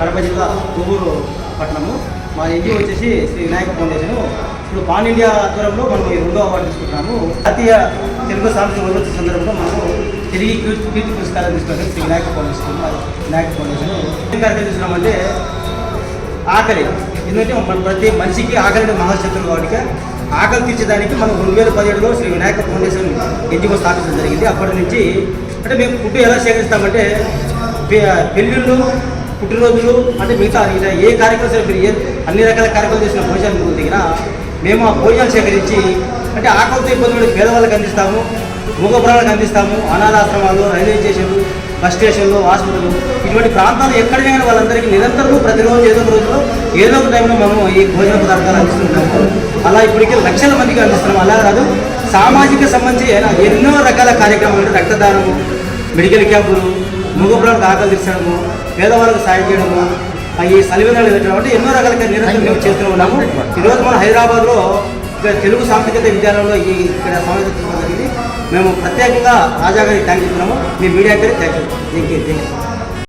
కడప జిల్లా కొవ్వూరు పట్టణము. మా ఎన్జిఓ వచ్చేసి శ్రీ వినాయక ఫౌండేషన్. ఇప్పుడు పాన్ ఇండియా ఆధ్వర్యంలో మనం ఈ రెండో అవార్డు తీసుకుంటున్నాము. జాతీయ తెలుగు సాంస్కృతిక వనరుల సందర్భంలో మనము తిరిగి కీర్తి కీర్తి పురస్కారం తీసుకున్నాం శ్రీ వినాయక ఫౌండేషన్ వినాయక ఫౌండేషన్ కార్యక్రమం తీసుకున్నామంటే ఆకలి. ఎందుకంటే మన ప్రతి మనిషికి ఆకలి మహాశత్రువు కాబట్టి ఆకలి తీర్చడానికి మనం రెండు వేల పదిహేడులో శ్రీ వినాయక ఫౌండేషన్ ఎన్జిఓ స్థాపించడం జరిగింది. అప్పటి నుంచి అంటే మేము ఫుడ్ ఎలా సేకరిస్తామంటే పె- పెళ్ళిళ్ళు పుట్టినరోజులు అంటే మిగతా ఇలా ఏ కార్యక్రమం సరే మీరు ఏ అన్ని రకాల కార్యక్రమాలు చేసిన భోజనం దిగిన మేము ఆ భోజనాలు సేకరించి అంటే ఆకలితో ఇబ్బంది పడే పేదవాళ్ళకి అందిస్తాము మూగపురాలకు అందిస్తాము అనాథాశ్రమాలు రైల్వే స్టేషన్లు బస్ స్టేషన్లు హాస్పిటల్ ఇటువంటి ప్రాంతాలు ఎక్కడైనా వాళ్ళందరికీ నిరంతరం ప్రతిరోజు ఏదో ఒక రోజులో ఏదో ఒక టైంలో మనము ఈ భోజన పదార్థాలు అందిస్తుంటాము అలా ఇప్పటికీ లక్షల మందికి అందిస్తున్నాము అలా కాదు సామాజిక సంబంధించి ఎన్నో రకాల కార్యక్రమాలు రక్తదానము మెడికల్ క్యాంపులు మూగపురాలకు ఆకలి తీర్చడము పేదవాళ్ళకు సాయం చేయడము ఆ ఈ సలివినాలు పెట్టడం ఎన్నో రకాల నిరంతరం మేము చేస్తూ ఉన్నాము. ఈరోజు మన హైదరాబాద్లో తెలుగు సాంస్కృతిక విద్యాలయంలో ఈ ఇక్కడ సమావేశం జరిగింది. మేము ప్రత్యేకంగా రాజా గారికి థ్యాంక్ చెప్తున్నాము. మీ మీడియాకి thank you thank you thank you